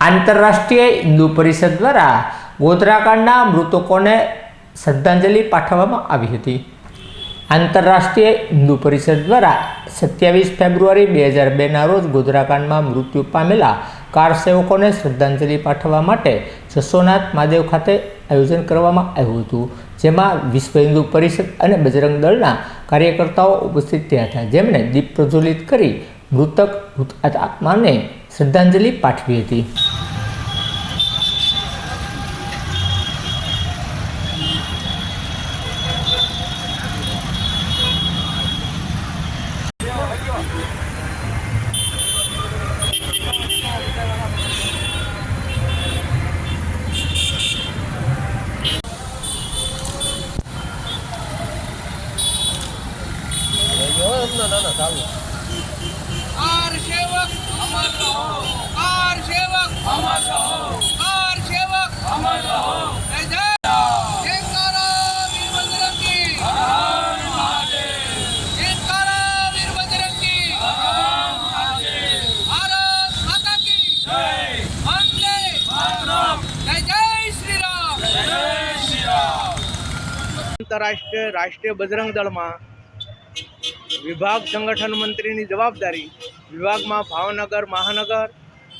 આંતરરાષ્ટ્રીય હિન્દુ પરિષદ દ્વારા ગોધરાકાંડના મૃતકોને શ્રદ્ધાંજલિ પાઠવવામાં આવી હતી. આંતરરાષ્ટ્રીય હિન્દુ પરિષદ દ્વારા સત્યાવીસ ફેબ્રુઆરી બે હજાર બેના રોજ ગોધરાકાંડમાં મૃત્યુ પામેલા કાર સેવકોને શ્રદ્ધાંજલિ પાઠવવા માટે જસોનાથ મહાદેવ ખાતે આયોજન કરવામાં આવ્યું હતું, જેમાં વિશ્વ હિન્દુ પરિષદ અને બજરંગ દળના કાર્યકર્તાઓ ઉપસ્થિત થયા હતા. જેમણે દીપ પ્રજ્વલિત કરી મૃતક આત્માને શ્રદ્ધાંજલિ પાઠવી હતી. કાર સેવક અમર રહો કાર સેવક અમર રહો કાર સેવક અમર રહો જય જય જયકારા વીર બજરંગી હર મહાદેવ જયકારા વીર બજરંગી હર મહાદેવ ભારત માતા કી જય વંદે માતરમ જય જય શ્રી રામ જય શ્રી રામ આંતરરાષ્ટ્રીય રાષ્ટ્રીય બજરંગ દળમાં વિભાગ સંગઠન મંત્રીની જવાબદારી વિભાગમાં ભાવનગર, મહાનગર,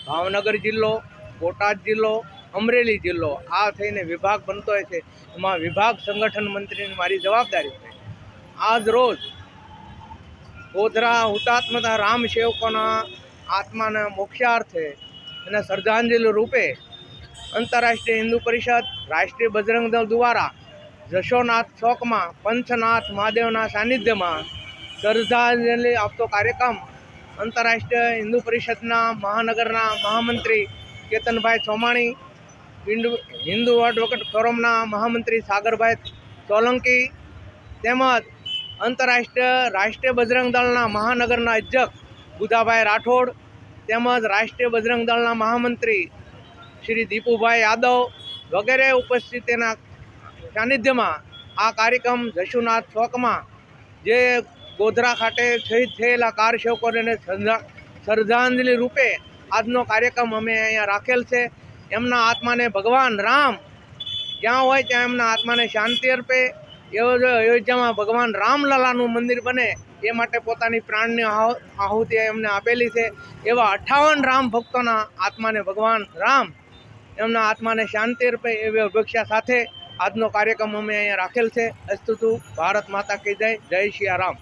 ભાવનગર જિલ્લો, બોટાદ જિલ્લો, અમરેલી જિલ્લો, આ થઈને વિભાગ બનતો હોય છે. એમાં વિભાગ સંગઠન મંત્રીની મારી જવાબદારી છે. આજ રોજ ગોધરા હુતાત્મતા રામ સેવકોના આત્માના મોક્ષાર્થે અને શ્રદ્ધાંજલિ રૂપે આંતરરાષ્ટ્રીય હિન્દુ પરિષદ, રાષ્ટ્રીય બજરંગ દળ દ્વારા જશોનાથ ચોકમાં પંચનાથ મહાદેવના સાનિધ્યમાં શ્રદ્ધાંજલિ આપતો કાર્યક્રમ આંતરરાષ્ટ્રીય હિન્દુ પરિષદના મહાનગરના મહામંત્રી કેતનભાઈ ચોમાણી હિન્દુ હિન્દુ એડવોકેટ ફોરમના મહામંત્રી સાગરભાઈ સોલંકી તેમજ આંતરરાષ્ટ્રીય રાષ્ટ્રીય બજરંગ દળના મહાનગરના અધ્યક્ષ બુધાભાઈ રાઠોડ તેમજ રાષ્ટ્રીય બજરંગ દળના મહામંત્રી શ્રી દીપુભાઈ યાદવ વગેરે ઉપસ્થિતિના સાનિધ્યમાં આ કાર્યક્રમ જશુનાથ ચોકમાં જે ગોધરા ખાતે શહીદ થયેલા કાર સેવકોને શ્રદ્ધાંજલિ રૂપે આજનો કાર્યક્રમ અમે અહીંયા રાખેલ છે. એમના આત્માને ભગવાન રામ, જ્યાં હોય ત્યાં એમના આત્માને શાંતિ અર્પે. એવો જો અયોધ્યામાં ભગવાન રામલલાનું મંદિર બને, એ માટે પોતાની પ્રાણની આહુ- આહુતિ એમને આપેલી છે. એવા અઠ્ઠાવન રામ ભક્તોના આત્માને ભગવાન રામ, એમના આત્માને શાંતિ અર્પે એવી અપેક્ષા સાથે આજનો કાર્યક્રમ અમે અહીંયા રાખેલ છે. અસ્તુતુ, ભારત માતા કી જય જય શિયા રામ.